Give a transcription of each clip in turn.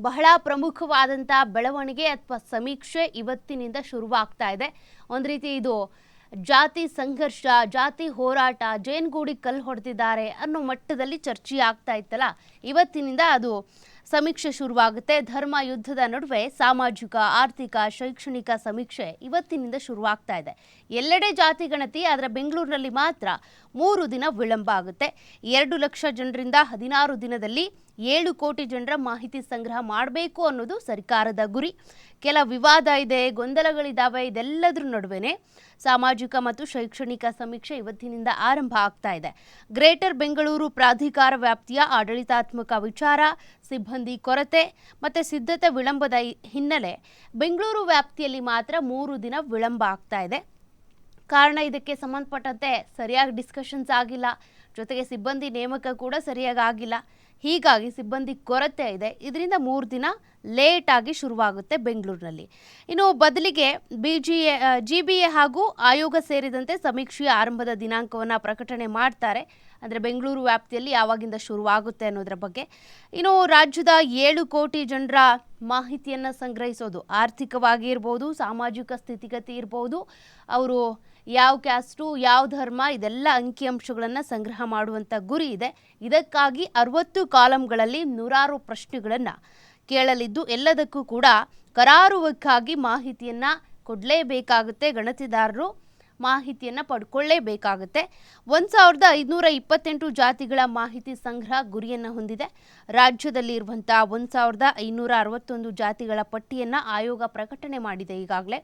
ಬಹಳ ಪ್ರಮುಖವಾದಂಥ ಬೆಳವಣಿಗೆ ಅಥವಾ ಸಮೀಕ್ಷೆ ಇವತ್ತಿನಿಂದ ಶುರುವಾಗ್ತಾ ಇದೆ. ಒಂದು ರೀತಿ ಇದು ಜಾತಿ ಸಂಘರ್ಷ, ಜಾತಿ ಹೋರಾಟ, ಜೇನ್ಗೂಡಿ ಕಲ್ಲು ಹೊಡೆದಿದ್ದಾರೆ ಅನ್ನೋ ಮಟ್ಟದಲ್ಲಿ ಚರ್ಚೆ ಆಗ್ತಾ ಇತ್ತಲ್ಲ. ಇವತ್ತಿನಿಂದ ಅದು ಸಮೀಕ್ಷೆ ಶುರುವಾಗುತ್ತೆ. ಧರ್ಮ ಯುದ್ಧದ ನಡುವೆ ಸಾಮಾಜಿಕ, ಆರ್ಥಿಕ, ಶೈಕ್ಷಣಿಕ ಸಮೀಕ್ಷೆ ಇವತ್ತಿನಿಂದ ಶುರುವಾಗ್ತಾ ಇದೆ. ಎಲ್ಲೆಡೆ ಜಾತಿ ಗಣತಿ, ಆದರೆ ಬೆಂಗಳೂರಿನಲ್ಲಿ ಮಾತ್ರ ಮೂರು ದಿನ ವಿಳಂಬ ಆಗುತ್ತೆ. ಎರಡು ಲಕ್ಷ ಜನರಿಂದ ಹದಿನಾರು ದಿನದಲ್ಲಿ ಏಳು ಕೋಟಿ ಜನರ ಮಾಹಿತಿ ಸಂಗ್ರಹ ಮಾಡಬೇಕು ಅನ್ನೋದು ಸರ್ಕಾರದ ಗುರಿ. ಕೆಲ ವಿವಾದ ಇದೆ ಗೊಂದಲಗಳಿದ್ದಾವೆ ಇದೆಲ್ಲದರ ನಡುವೆನೆ ಸಾಮಾಜಿಕ ಮತ್ತು ಶೈಕ್ಷಣಿಕ ಸಮೀಕ್ಷೆ ಇವತ್ತಿನಿಂದ ಆರಂಭ ಆಗ್ತಾ ಇದೆ. ಗ್ರೇಟರ್ ಬೆಂಗಳೂರು ಪ್ರಾಧಿಕಾರ ವ್ಯಾಪ್ತಿಯ ಆಡಳಿತಾತ್ಮಕ ವಿಚಾರ, ಸಿಬ್ಬಂದಿ ಕೊರತೆ ಮತ್ತು ಸಿದ್ಧತೆ ವಿಳಂಬದ ಹಿನ್ನೆಲೆ. ಬೆಂಗಳೂರು ವ್ಯಾಪ್ತಿಯಲ್ಲಿ ಮಾತ್ರ ಮೂರು ದಿನ ವಿಳಂಬ ಆಗ್ತಾ ಇದೆ. ಕಾರಣ ಇದಕ್ಕೆ ಸಂಬಂಧಪಟ್ಟಂತೆ ಸರಿಯಾಗಿ ಡಿಸ್ಕಷನ್ಸ್ ಆಗಿಲ್ಲ. ಜೊತೆಗೆ ಸಿಬ್ಬಂದಿ ನೇಮಕ ಕೂಡ ಸರಿಯಾಗಿ ಆಗಿಲ್ಲ. ಹೀಗಾಗಿ ಸಿಬ್ಬಂದಿ ಕೊರತೆ ಇದೆ. ಇದರಿಂದ ಮೂರು ದಿನ ಲೇಟ್ ಆಗಿ ಶುರುವಾಗುತ್ತೆ ಬೆಂಗಳೂರಿನಲ್ಲಿ. ಇನ್ನು ಬದಲಿಗೆ ಬಿ ಜಿ ಬಿ ಎ ಹಾಗೂ ಆಯೋಗ ಸೇರಿದಂತೆ ಸಮೀಕ್ಷೆಯ ಆರಂಭದ ದಿನಾಂಕವನ್ನು ಪ್ರಕಟಣೆ ಮಾಡ್ತಾರೆ. ಅಂದರೆ ಬೆಂಗಳೂರು ವ್ಯಾಪ್ತಿಯಲ್ಲಿ ಯಾವಾಗಿಂದ ಶುರುವಾಗುತ್ತೆ ಅನ್ನೋದ್ರ ಬಗ್ಗೆ. ಇನ್ನು ರಾಜ್ಯದ ಏಳು ಕೋಟಿ ಜನರ ಮಾಹಿತಿಯನ್ನು ಸಂಗ್ರಹಿಸೋದು ಆರ್ಥಿಕವಾಗಿ ಇರ್ಬೋದು, ಸಾಮಾಜಿಕ ಸ್ಥಿತಿಗತಿ ಇರ್ಬೋದು, ಅವರು ಯಾವ ಕ್ಯಾಸ್ಟು, ಯಾವ ಧರ್ಮ, ಇದೆಲ್ಲ ಅಂಕಿಅಂಶಗಳನ್ನು ಸಂಗ್ರಹ ಮಾಡುವಂಥ ಗುರಿ ಇದೆ. ಇದಕ್ಕಾಗಿ ಅರವತ್ತು ಕಾಲಂಗಳಲ್ಲಿ ನೂರಾರು ಪ್ರಶ್ನೆಗಳನ್ನು ಕೇಳಲಿದ್ದು ಎಲ್ಲದಕ್ಕೂ ಕೂಡ ಕರಾರುವಕ್ಕಾಗಿ ಮಾಹಿತಿಯನ್ನು ಕೊಡಲೇಬೇಕಾಗುತ್ತೆ ಗಣತಿದಾರರು. ಮಾಹಿತಿಯನ್ನು ಪಡ್ಕೊಳ್ಳೇಬೇಕಾಗುತ್ತೆ. ಒಂದು ಸಾವಿರದ ಐದುನೂರ ಇಪ್ಪತ್ತೆಂಟು ಜಾತಿಗಳ ಮಾಹಿತಿ ಸಂಗ್ರಹ ಗುರಿಯನ್ನು ಹೊಂದಿದೆ. ರಾಜ್ಯದಲ್ಲಿ ಇರುವಂಥ ಒಂದು ಸಾವಿರದ ಐನೂರ ಅರವತ್ತೊಂದು ಜಾತಿಗಳ ಪಟ್ಟಿಯನ್ನು ಆಯೋಗ ಪ್ರಕಟಣೆ ಮಾಡಿದೆ ಈಗಾಗಲೇ.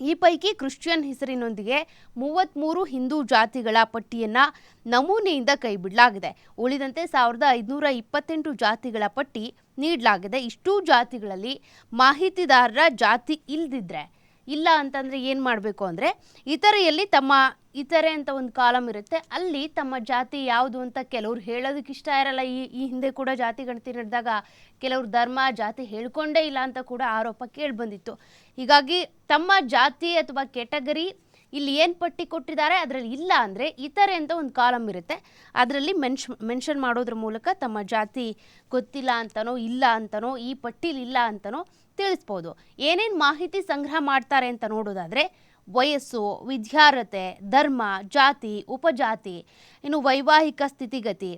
ಈ ಪೈಕಿ ಕ್ರಿಶ್ಚಿಯನ್ ಹೆಸರಿನೊಂದಿಗೆ ಮೂವತ್ತ್ಮೂರು ಹಿಂದೂ ಜಾತಿಗಳ ಪಟ್ಟಿಯನ್ನು ನಮೂನೆಯಿಂದ ಕೈಬಿಡಲಾಗಿದೆ. ಉಳಿದಂತೆ ಸಾವಿರದ ಐದುನೂರ ಇಪ್ಪತ್ತೆಂಟು ಜಾತಿಗಳ ಪಟ್ಟಿ ನೀಡಲಾಗಿದೆ ಇಷ್ಟೂ ಜಾತಿಗಳಲ್ಲಿ ಮಾಹಿತಿದಾರರ ಜಾತಿ ಇಲ್ದಿದ್ರೆ. ಇಲ್ಲ ಅಂತಂದರೆ ಏನು ಮಾಡಬೇಕು ಅಂದರೆ, ಇತರೆಯಲ್ಲಿ ತಮ್ಮ ಇತರೆ ಅಂತ ಒಂದು ಕಾಲಮ್ ಇರುತ್ತೆ, ಅಲ್ಲಿ ತಮ್ಮ ಜಾತಿ ಯಾವುದು ಅಂತ ಕೆಲವ್ರು ಹೇಳೋದಕ್ಕೆ ಇಷ್ಟ ಇರಲ್ಲ. ಈ ಈ ಹಿಂದೆ ಕೂಡ ಜಾತಿ ಗಣತಿ ನಡೆದಾಗ ಕೆಲವ್ರು ಧರ್ಮ, ಜಾತಿ ಹೇಳ್ಕೊಂಡೇ ಇಲ್ಲ ಅಂತ ಕೂಡ ಆರೋಪ ಕೇಳಿಬಂದಿತ್ತು. ಹೀಗಾಗಿ ತಮ್ಮ ಜಾತಿ ಅಥವಾ ಕೆಟಗರಿ ಇಲ್ಲಿ ಏನು ಪಟ್ಟಿ ಕೊಟ್ಟಿದ್ದಾರೆ, ಅದರಲ್ಲಿ ಇಲ್ಲ ಅಂದರೆ ಇತರೆ ಅಂತ ಒಂದು ಕಾಲಮ್ ಇರುತ್ತೆ. ಅದರಲ್ಲಿ ಮೆನ್ಶ್ ಮೆನ್ಷನ್ ಮಾಡೋದ್ರ ಮೂಲಕ ತಮ್ಮ ಜಾತಿ ಗೊತ್ತಿಲ್ಲ ಅಂತನೋ, ಇಲ್ಲ ಅಂತನೋ, ಈ ಪಟ್ಟಿಲಿ ಇಲ್ಲ ಅಂತನೋ ತಿಳಿಸ್ಬೋದು. ಏನೇನು ಮಾಹಿತಿ ಸಂಗ್ರಹ ಮಾಡ್ತಾರೆ ಅಂತ ನೋಡೋದಾದರೆ, ವಯಸ್ಸು, ವಿದ್ಯಾರ್ಹತೆ, ಧರ್ಮ, ಜಾತಿ, ಉಪಜಾತಿ, ಇನ್ನು ವೈವಾಹಿಕ ಸ್ಥಿತಿಗತಿ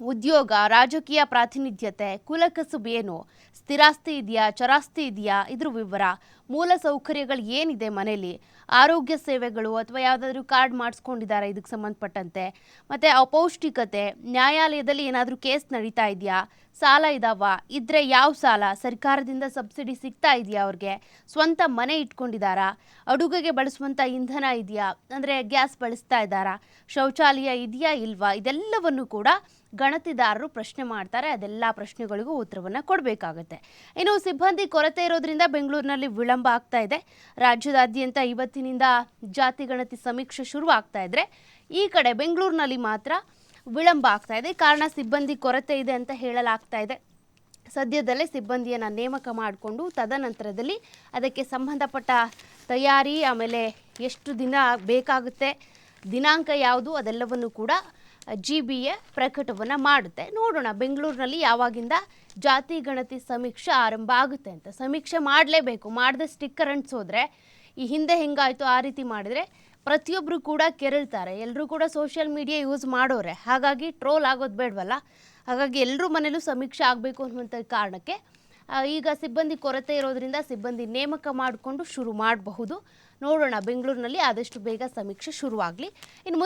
ಉದ್ಯೋಗ, ರಾಜಕೀಯ ಪ್ರಾತಿನಿಧ್ಯತೆ, ಕುಲಕಸುಬು ಏನು? ಸ್ಥಿರಾಸ್ತಿ ಇದೆಯಾ, ಚರಾಸ್ತಿ ಇದೆಯಾ? ಇದ್ರ ವಿವರ. ಮೂಲ ಸೌಕರ್ಯಗಳು ಏನಿದೆ ಮನೆಯಲ್ಲಿ ಆರೋಗ್ಯ ಸೇವೆಗಳು ಅಥವಾ ಯಾವುದಾದ್ರೂ ಕಾರ್ಡ್ ಮಾಡಿಸ್ಕೊಂಡಿದ್ದಾರೆ ಇದಕ್ಕೆ ಸಂಬಂಧಪಟ್ಟಂತೆ? ಮತ್ತು ಅಪೌಷ್ಟಿಕತೆ, ನ್ಯಾಯಾಲಯದಲ್ಲಿ ಏನಾದರೂ ಕೇಸ್ ನಡೀತಾ ಇದೆಯಾ? ಸಾಲ ಇದಾವ? ಇದ್ರೆ ಯಾವ ಸಾಲ? ಸರ್ಕಾರದಿಂದ ಸಬ್ಸಿಡಿ ಸಿಗ್ತಾ ಇದೆಯಾ ಅವ್ರಿಗೆ? ಸ್ವಂತ ಮನೆ ಇಟ್ಕೊಂಡಿದ್ದಾರಾ? ಅಡುಗೆಗೆ ಬಳಸುವಂಥ ಇಂಧನ ಇದೆಯಾ? ಅಂದರೆ ಗ್ಯಾಸ್ ಬಳಸ್ತಾ ಇದ್ದಾರಾ? ಶೌಚಾಲಯ ಇದೆಯಾ ಇಲ್ವಾ? ಇದೆಲ್ಲವನ್ನು ಕೂಡ ಗಣತಿದಾರರು ಪ್ರಶ್ನೆ ಮಾಡ್ತಾರೆ, ಅದೆಲ್ಲ ಪ್ರಶ್ನೆಗಳಿಗೂ ಉತ್ತರವನ್ನು ಕೊಡಬೇಕಾಗುತ್ತೆ. ಇನ್ನು ಸಿಬ್ಬಂದಿ ಕೊರತೆ ಇರೋದ್ರಿಂದ ಬೆಂಗಳೂರಿನಲ್ಲಿ ವಿಳಂಬ ಆಗ್ತಾ ಇದೆ. ರಾಜ್ಯದಾದ್ಯಂತ ಇವತ್ತಿನಿಂದ ಜಾತಿ ಗಣತಿ ಸಮೀಕ್ಷೆ ಶುರು ಆಗ್ತಾ ಇದ್ರೆ, ಈ ಕಡೆ ಬೆಂಗಳೂರಿನಲ್ಲಿ ಮಾತ್ರ ವಿಳಂಬ ಆಗ್ತಾ ಇದೆ. ಕಾರಣ ಸಿಬ್ಬಂದಿ ಕೊರತೆ ಇದೆ ಅಂತ ಹೇಳಲಾಗ್ತಾ ಇದೆ. ಸದ್ಯದಲ್ಲೇ ಸಿಬ್ಬಂದಿಯನ್ನು ನೇಮಕ ಮಾಡಿಕೊಂಡು ತದನಂತರದಲ್ಲಿ ಅದಕ್ಕೆ ಸಂಬಂಧಪಟ್ಟ ತಯಾರಿ, ಆಮೇಲೆ ಎಷ್ಟು ದಿನ ಬೇಕಾಗುತ್ತೆ, ದಿನಾಂಕ ಯಾವುದು ಅದೆಲ್ಲವನ್ನು ಕೂಡ ಜಿ ಬಿ ಎ ಪ್ರಕಟವನ್ನು ಮಾಡುತ್ತೆ. ನೋಡೋಣ, ಬೆಂಗಳೂರಿನಲ್ಲಿ ಯಾವಾಗಿಂದ ಜಾತಿ ಗಣತಿ ಸಮೀಕ್ಷೆ ಆರಂಭ ಆಗುತ್ತೆ ಅಂತ. ಸಮೀಕ್ಷೆ ಮಾಡಲೇಬೇಕು, ಮಾಡಿದ ಸ್ಟಿಕ್ಕರ್ ಅಂಟಿಸೋದ್ರೆ, ಈ ಹಿಂದೆ ಹೆಂಗಾಯಿತು ಆ ರೀತಿ ಮಾಡಿದರೆ ಪ್ರತಿಯೊಬ್ಬರು ಕೂಡ ಕೆರಳ್ತಾರೆ. ಎಲ್ಲರೂ ಕೂಡ ಸೋಷಿಯಲ್ ಮೀಡಿಯಾ ಯೂಸ್ ಮಾಡೋರೆ. ಹಾಗಾಗಿ ಟ್ರೋಲ್ ಆಗೋದು ಬೇಡವಲ್ಲ. ಹಾಗಾಗಿ ಎಲ್ಲರೂ ಮನೇಲೂ ಸಮೀಕ್ಷೆ ಆಗಬೇಕು ಅನ್ನುವಂಥ ಕಾರಣಕ್ಕೆ ಈಗ ಸಿಬ್ಬಂದಿ ಕೊರತೆ ಇರೋದ್ರಿಂದ ಸಿಬ್ಬಂದಿ ನೇಮಕ ಮಾಡಿಕೊಂಡು ಶುರು ಮಾಡಬಹುದು. ನೋಡೋಣ, ಬೆಂಗಳೂರಿನಲ್ಲಿ ಆದಷ್ಟು ಬೇಗ ಸಮೀಕ್ಷೆ ಶುರುವಾಗಲಿ. ಇನ್ನು